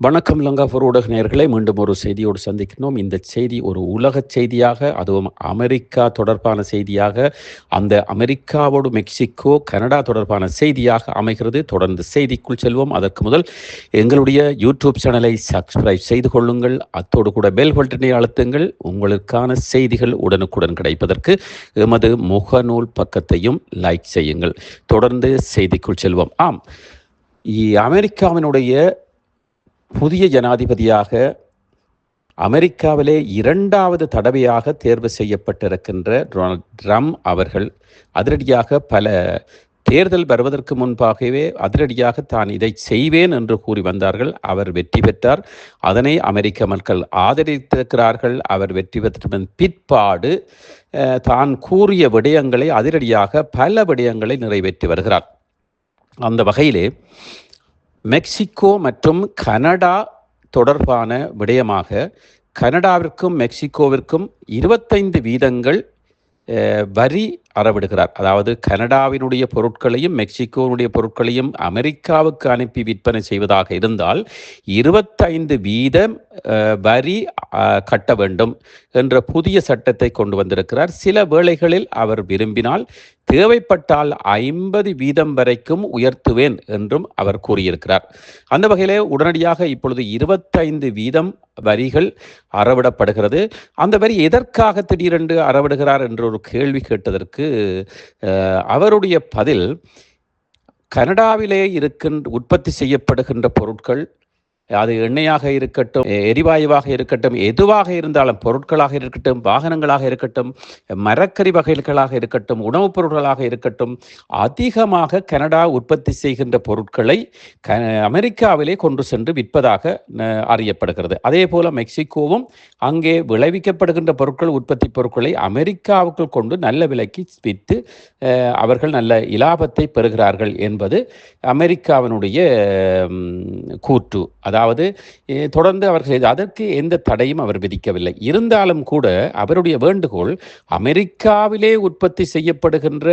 வணக்கம் லங்காஃபர் ஊடக நேர்களை மீண்டும் ஒரு செய்தியோடு சந்திக்கிறோம் இந்த செய்தி ஒரு உலக செய்தியாக அதுவும் அமெரிக்கா தொடர்பான செய்தியாக அந்த அமெரிக்காவோடு மெக்சிகோ கனடா தொடர்பான செய்தியாக அமைகிறது. தொடர்ந்து செய்திக்குள் செல்வோம். அதற்கு முதல் எங்களுடைய யூடியூப் சேனலை சப்ஸ்கிரைப் செய்து கொள்ளுங்கள். அத்தோடு கூட பெல் பட்டனை அழுத்துங்கள். உங்களுக்கான செய்திகள் உடனுக்குடன் கிடைப்பதற்கு எமது முகநூல் பக்கத்தையும் லைக் செய்யுங்கள். தொடர்ந்து செய்திக்குள் செல்வோம். ஆம். அமெரிக்காவினுடைய புதிய ஜனாதிபதியாக அமெரிக்காவிலே இரண்டாவது தடவையாக தேர்வு செய்யப்பட்டிருக்கின்ற டொனால்ட் ட்ரம்ப் அவர்கள் அதிரடியாக பல தேர்தல் வருவதற்கு முன்பாகவே அதிரடியாக தான் இதை செய்வேன் என்று கூறி வந்தார்கள். அவர் வெற்றி பெற்றார். அதனை அமெரிக்க மக்கள் ஆதரித்திருக்கிறார்கள். அவர் வெற்றி பெற்ற பிற்பாடு தான் கூறிய விடயங்களை அதிரடியாக பல விடயங்களை நிறைவேற்றி வருகிறார். அந்த வகையிலே மெக்சிகோ மற்றும் கனடா தொடர்பான விடயமாக கனடாவிற்கும் மெக்சிகோவிற்கும் இருபத்தைந்து வீதங்கள் வரி அறவிடுகிறார். அதாவது கனடாவினுடைய பொருட்களையும் மெக்சிகோனுடைய பொருட்களையும் அமெரிக்காவுக்கு அனுப்பி விற்பனை செய்வதாக இருந்தால் இருபத்தைந்து வீதம் வரி கட்ட வேண்டும் என்ற புதிய சட்டத்தை கொண்டு வந்திருக்கிறார். சில வேளைகளில் அவர் விரும்பினால் தேவைப்பட்டால் ஐம்பது வீதம் வரைக்கும் உயர்த்துவேன் என்றும் அவர் கூறியிருக்கிறார். அந்த வகையிலே உடனடியாக இப்பொழுது இருபத்தைந்து வீதம் வரிகள் அறவிடப்படுகிறது. அந்த வரி எதற்காக திடீரென்று அறவிடுகிறார் என்ற ஒரு கேள்வி கேட்டதற்கு அவருடைய பதில் கனடாவிலே இருக்கின்ற உற்பத்தி செய்யப்படுகின்ற பொருட்கள் அது எண்ணெயாக இருக்கட்டும் எரிவாயுவாக இருக்கட்டும் எதுவாக இருந்தாலும் பொருட்களாக இருக்கட்டும் வாகனங்களாக இருக்கட்டும் மரக்கறி வகைகளாக இருக்கட்டும் உணவுப் பொருட்களாக இருக்கட்டும் அதிகமாக கனடா உற்பத்தி செய்கின்ற பொருட்களை க அமெரிக்காவிலே கொண்டு சென்று விற்பதாக அறியப்படுகிறது. அதே போல மெக்சிகோவும் அங்கே விளைவிக்கப்படுகின்ற பொருட்கள் உற்பத்தி பொருட்களை அமெரிக்காவுக்குள் கொண்டு நல்ல விலைக்கு விற்று அவர்கள் நல்ல இலாபத்தை பெறுகிறார்கள் என்பது அமெரிக்காவினுடைய கூற்று. அதாவது அதாவது தொடர்ந்து அவர்கள் அதற்கு எந்த தடையும் அவர் விதிக்கவில்லை. இருந்தாலும் கூட அவருடைய வேண்டுகோள் அமெரிக்காவிலே உற்பத்தி செய்யப்படுகின்ற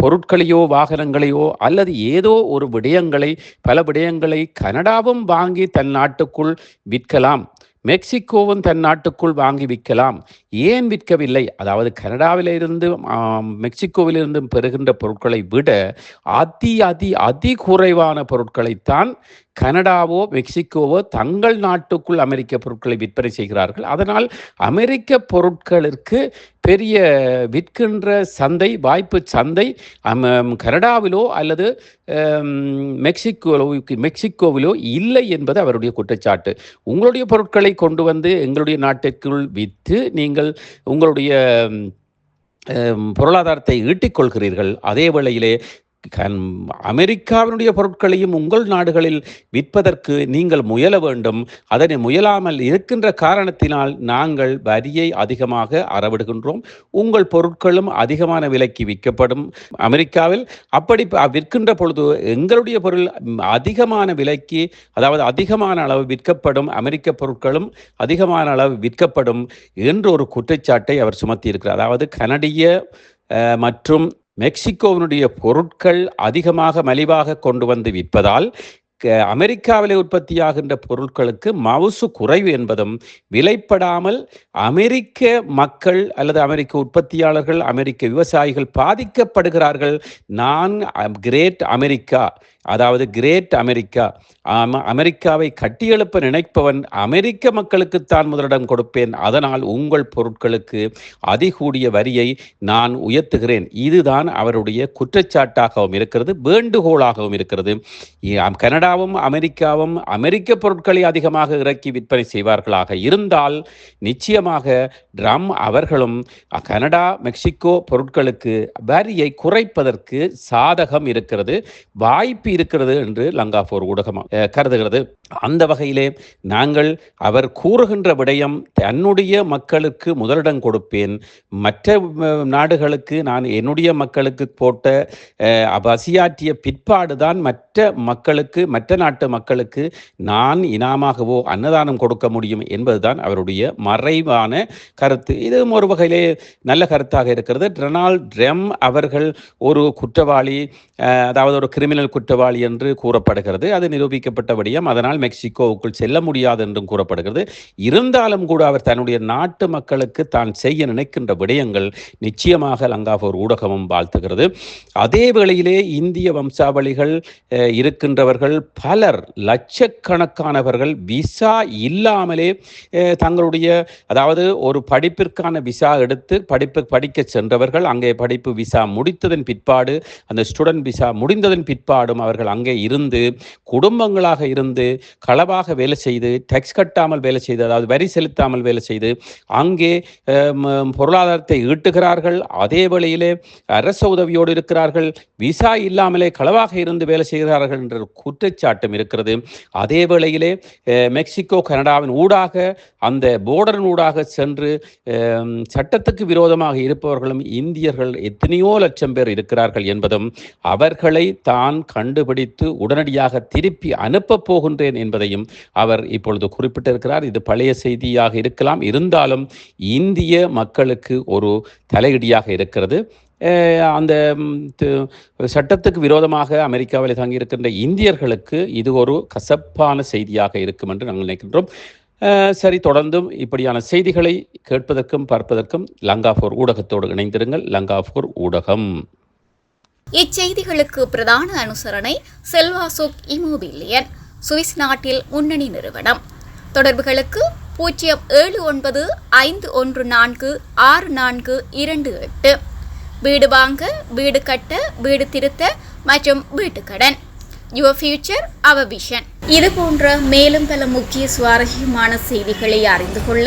பொருட்களையோ வாகனங்களையோ அல்லது ஏதோ ஒரு விடயங்களை பல விடயங்களை கனடாவும் வாங்கி தன் நாட்டுக்குள் விற்கலாம். மெக்சிகோவும் தன் நாட்டுக்குள் வாங்கி விற்கலாம். ஏன் விற்கவில்லை? அதாவது கனடாவிலிருந்து ஆம், மெக்சிகோவிலிருந்து பெறுகின்ற பொருட்களை விட அதி அதி அதி குறைவான பொருட்களைத்தான் கனடாவோ மெக்சிகோவோ தங்கள் நாட்டுக்குள் அமெரிக்க பொருட்களை விற்பனை செய்கிறார்கள். அதனால் அமெரிக்க பொருட்களுக்கு பெரிய விற்கின்ற சந்தை வாய்ப்பு சந்தை கனடாவிலோ அல்லது அம், மெக்சிகோவிலோ இல்லை என்பது அவருடைய குற்றச்சாட்டு. உங்களுடைய பொருட்களை கொண்டு வந்து எங்களுடைய நாட்டிற்குள் விற்று நீங்கள் உங்களுடைய பொருளாதாரத்தை ஈட்டிக் கொள்கிறீர்கள் அதே வேளையிலே அமெரிக்காவினுடைய பொருட்களையும் உங்கள் நாடுகளில் விற்பதற்கு நீங்கள் முயல வேண்டும். அதனை முயலாமல் இருக்கின்ற காரணத்தினால் நாங்கள் வரியை அதிகமாக அறவிடுகின்றோம். உங்கள் பொருட்களும் அதிகமான விலைக்கு விற்கப்படும். அமெரிக்காவில் அப்படி விற்கின்ற பொழுது எங்களுடைய பொருள் அதிகமான விலைக்கு அதாவது அதிகமான அளவு விற்கப்படும். அமெரிக்க பொருட்களும் அதிகமான அளவு விற்கப்படும் என்று ஒரு குற்றச்சாட்டை அவர் சுமத்தியிருக்கிறார். அதாவது கனடிய மற்றும் மெக்சிகோவினுடைய பொருட்கள் அதிகமாக மலிவாக கொண்டு வந்து விற்பதால் க- அமெரிக்காவிலே உற்பத்தியாகின்ற பொருட்களுக்கு மவுசு குறைவு என்பதும் விலைப்படாமல் அமெரிக்க மக்கள் அல்லது அமெரிக்க உற்பத்தியாளர்கள் அமெரிக்க விவசாயிகள் பாதிக்கப்படுகிறார்கள். நான் கிரேட் அமெரிக்கா அதாவது கிரேட் அமெரிக்கா அமெரிக்காவை கட்டியெழுப்ப நினைப்பவன் அமெரிக்க மக்களுக்குத்தான் முதலிடம் கொடுப்பேன். அதனால் உங்கள் பொருட்களுக்கு அதிகூடிய வரியை நான் உயர்த்துகிறேன். இதுதான் அவருடைய குற்றச்சாட்டாகவும் இருக்கிறது வேண்டுகோளாகவும் இருக்கிறது. கனடாவும் அமெரிக்காவும் அமெரிக்க பொருட்களை அதிகமாக இறக்கி விற்பனை செய்வார்களாக இருந்தால் நிச்சயமாக ட்ரம் அவர்களும் கனடா மெக்சிகோ பொருட்களுக்கு வரியை குறைப்பதற்கு சாதகம் இருக்கிறது. வாய்ப்பு இருக்கிறது என்று லங்காபோர் ஊடகம் கருதுகிறது. அந்த வகையிலே நாங்கள் அவர் கூறுகின்ற விடயம் தன்னுடைய மக்களுக்கு முதலிடம் கொடுப்பேன். மற்ற நாடுகளுக்கு நான் என்னுடைய மக்களுக்கு போட்ட அஹ், பிற்பாடுதான் மற்ற மக்களுக்கு மற்ற நாட்டு மக்களுக்கு நான் இனாமாகவோ அன்னதானம் கொடுக்க முடியும் என்பதுதான் அவருடைய மறைவான கருத்து. இதுவும் ஒரு வகையிலே நல்ல கருத்தாக இருக்கிறது. டொனால்ட் ட்ரம் அவர்கள் ஒரு குற்றவாளி அதாவது ஒரு கிரிமினல் குற்றவாளி குற்றவாளி என்று கூறப்படுகிறது. அது நிரூபிக்கப்பட்ட விடயம் அதனால் மெக்சிகோவுக்குள் செல்ல முடியாது என்றும் கூறப்படுகிறது. இருந்தாலும் கூட அவர் தன்னுடைய நாட்டு மக்களுக்கு தான் செய்ய நினைக்கின்ற விடயங்கள் நிச்சயமாக லங்காபூர் ஊடகமும் வாழ்த்துகிறது. அதே வேளையிலே இந்திய வம்சாவளிகள் இருக்கின்றவர்கள் பலர் லட்சக்கணக்கானவர்கள் விசா இல்லாமலே தங்களுடைய அதாவது ஒரு படிப்பிற்கான விசா எடுத்து படிப்பு படிக்க சென்றவர்கள் அங்கே படிப்பு விசா முடித்ததன் பிற்பாடு அந்த ஸ்டூடெண்ட் விசா முடிந்ததன் பிற்பாடும் அவர்கள் அங்கே இருந்து குடும்பங்களாக இருந்து களவாக வேலை செய்து டேக்ஸ் கட்டாமல் வேலை செய்து அதாவது வரி செலுத்தாமல் வேலை செய்து அங்கே பொருளாதாரத்தை ஈட்டுகிறார்கள். அதே வேளையிலே அரச உதவியோடு இருக்கிறார்கள். விசா இல்லாமலே களவாக இருந்து வேலை செய்கிறார்கள் என்ற குற்றச்சாட்டும் இருக்கிறது. அதே வேளையிலே மெக்சிகோ கனடாவின் ஊடாக அந்த போர்டரின் ஊடாக சென்று சட்டத்துக்கு விரோதமாக இருப்பவர்களும் இந்தியர்கள் எத்தனையோ லட்சம் பேர் இருக்கிறார்கள் என்பதும் அவர்களை தான் கண்டுபிடித்து உடனடியாக திருப்பி அனுப்பப் போகின்றேன் என்பதையும் அவர் இப்பொழுது குறிப்பிட்டிருக்கிறார். இது பழைய செய்தியாக இருக்கலாம். இருந்தாலும் இந்திய மக்களுக்கு ஒரு தலையிடியாக இருக்கிறது. அந்த சட்டத்துக்கு விரோதமாக அமெரிக்காவில் தங்கியிருக்கின்ற இந்தியர்களுக்கு இது ஒரு கசப்பான செய்தியாக இருக்கும் என்று நாங்கள் நினைக்கின்றோம். சரி தொடர்ந்தும் இப்படியான செய்திகளை கேட்பதற்கும் பார்ப்பதற்கும் லங்காஃபோர் ஊடகத்தோடு இணைந்திருங்கள். லங்காஃபோர் ஊடகம். இச்செய்திகளுக்கு பிரதான அனுசரணை செல்வாசுக் இமோபிலியன் சுவிஸ் நாட்டில் முன்னணி நிறுவனம். தொடர்புகளுக்கு பூஜ்ஜியம் ஏழு ஒன்பது ஐந்து ஒன்று நான்கு ஆறு நான்கு இரண்டு எட்டு. வீடு வாங்க வீடு கட்ட வீடு திருத்த மற்றும் வீட்டுக்கடன் யுவர் ஃபியூச்சர் அவர் விஷன் இது போன்ற மேலும் பல முக்கிய சுவாரஸ்யமான செய்திகளை அறிந்து கொள்ள